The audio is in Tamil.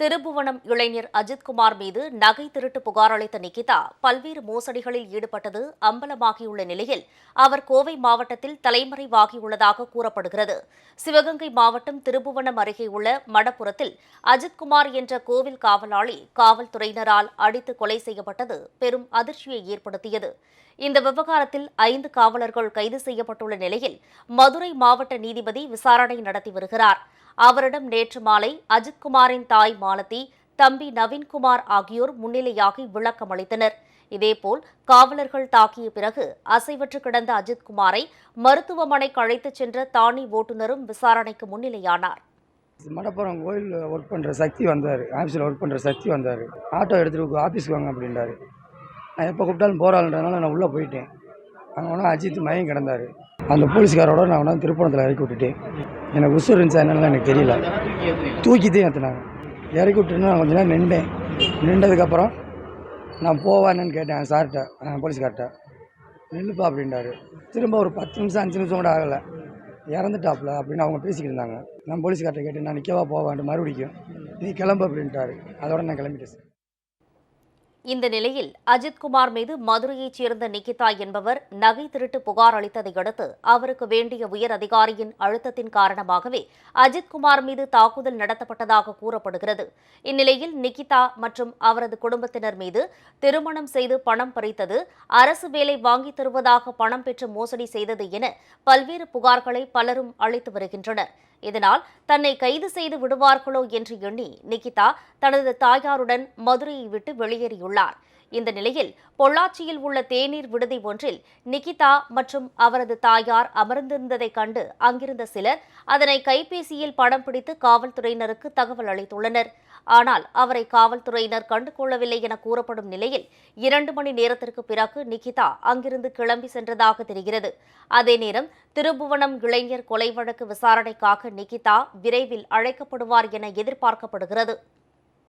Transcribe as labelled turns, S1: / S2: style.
S1: திருபுவனம் இளைஞர் அஜித்குமார் மீது நகை திருட்டு புகார் அளித்த நிகிதா பல்வேறு மோசடிகளில் ஈடுபட்டது அம்பலமாகியுள்ள நிலையில் அவர் கோவை மாவட்டத்தில் தலைமறைவாகியுள்ளதாக கூறப்படுகிறது. சிவகங்கை மாவட்டம் திருபுவனம் அருகே உள்ள மடப்புறத்தில் அஜித்குமார் என்ற கோவில் காவலாளி காவல்துறையினரால் அடித்து கொலை செய்யப்பட்டது பெரும் அதிர்ச்சியை ஏற்படுத்தியது. இந்த விவகாரத்தில் ஐந்து காவலர்கள் கைது செய்யப்பட்டுள்ள நிலையில் மதுரை மாவட்ட நீதிபதி விசாரணை நடத்தி வருகிறார். அவரிடம் நேற்று மாலை அஜித்குமாரின் தாய் மாலதி தம்பி நவீன்குமார் ஆகியோர் முன்னிலையாகி விளக்கம் அளித்தனர். இதேபோல் காவலர்கள் தாக்கிய பிறகு அசைவற்று கிடந்த அஜித்குமாரை மருத்துவமனைக்கு அழைத்துச் சென்ற தானி ஓட்டுநரும் விசாரணைக்கு முன்னிலையானார்.
S2: மடப்புறம் கோயிலில் ஒர்க் பண்ணுற சக்தி வந்தார். ஆஃபீஸில் ஒர்க் பண்ணுற சக்தி வந்தார். ஆட்டோ எடுத்துகிட்டு ஆஃபீஸ்க்கு வாங்க அப்படின்றாரு. நான் எப்போ கூப்பிட்டாலும் போகிறாள்ன்றதுனால நான் உள்ளே போயிட்டேன். அங்கே ஒன்றா அஜித் மயம் கிடந்தார். அந்த போலீஸ்காரோட நான் ஒன்றா திருப்பணத்தில் இறக்கி விட்டுட்டேன். எனக்கு உசு இருந்துச்சா என்னன்னு எனக்கு தெரியல. தூக்கித்தே ஏற்றினாங்க இறக்கி விட்டுன்னு நான் கொஞ்ச நேரம் நின்றேன். நின்றதுக்கப்புறம் நான் போவானேன்னு கேட்டேன் சார்கிட்ட போலீஸ்கார்ட்ட. நில்லுப்பா அப்படின்றாரு. திரும்ப ஒரு பத்து நிமிஷம் அஞ்சு நிமிஷம் கூட ஆகலை. இறந்துட்டாப்புல அப்படின்னு அவங்க பேசிக்கிட்டு இருந்தாங்க. நான் போலீஸ்கார்ட்ட கேட்டேன் நான் நிற்கவா போவான்ட்டு மறுபடிக்கும் நீ கிளம்பு அப்படின்ட்டாரு. அதோட நான் கிளம்பிட்டேன் சார்
S1: இந்த நிலையில் அஜித்குமார் மீது மதுரையைச் சேர்ந்த நிகிதா என்பவர் நகை திருட்டு புகார் அளித்ததை அடுத்து அவருக்கு வேண்டிய உயர் அதிகாரியின் அழுத்தத்தின் காரணமாகவே அஜித்குமார் மீது தாக்குதல் நடத்தப்பட்டதாக கூறப்படுகிறது. இந்நிலையில் நிகிதா மற்றும் அவரது குடும்பத்தினர் மீது திருமணம் செய்து பணம் பறித்தது அரசு வேலை வாங்கித் தருவதாக பணம் பெற்று மோசடி செய்தது என பல்வேறு புகார்களை பலரும் அளித்து வருகின்றனர். இதனால் தன்னை கைது செய்து விடுவார்களோ என்று எண்ணி நிகிதா தனது தாயாருடன் மதுரையை விட்டு வெளியேறியுள்ளார். இந்த நிலையில் பொள்ளாச்சியில் உள்ள தேநீர் விடுதி ஒன்றில் நிகிதா மற்றும் அவரது தாயார் அமர்ந்திருந்ததைக் கண்டு அங்கிருந்த சிலர் அதனை கைபேசியில் படம் பிடித்து காவல்துறையினருக்கு தகவல் அளித்துள்ளனர். ஆனால் அவரை காவல்துறையினர் கண்டுகொள்ளவில்லை என கூறப்படும் நிலையில் இரண்டு மணி நேரத்திற்கு பிறகு நிகிதா அங்கிருந்து கிளம்பி சென்றதாக தெரிகிறது. அதே நேரம் திருபுவனம் இளைஞர் கொலை வழக்கு விசாரணைக்காக நிகிதா விரைவில் அழைக்கப்படுவார் என எதிர்பார்க்கப்படுகிறது.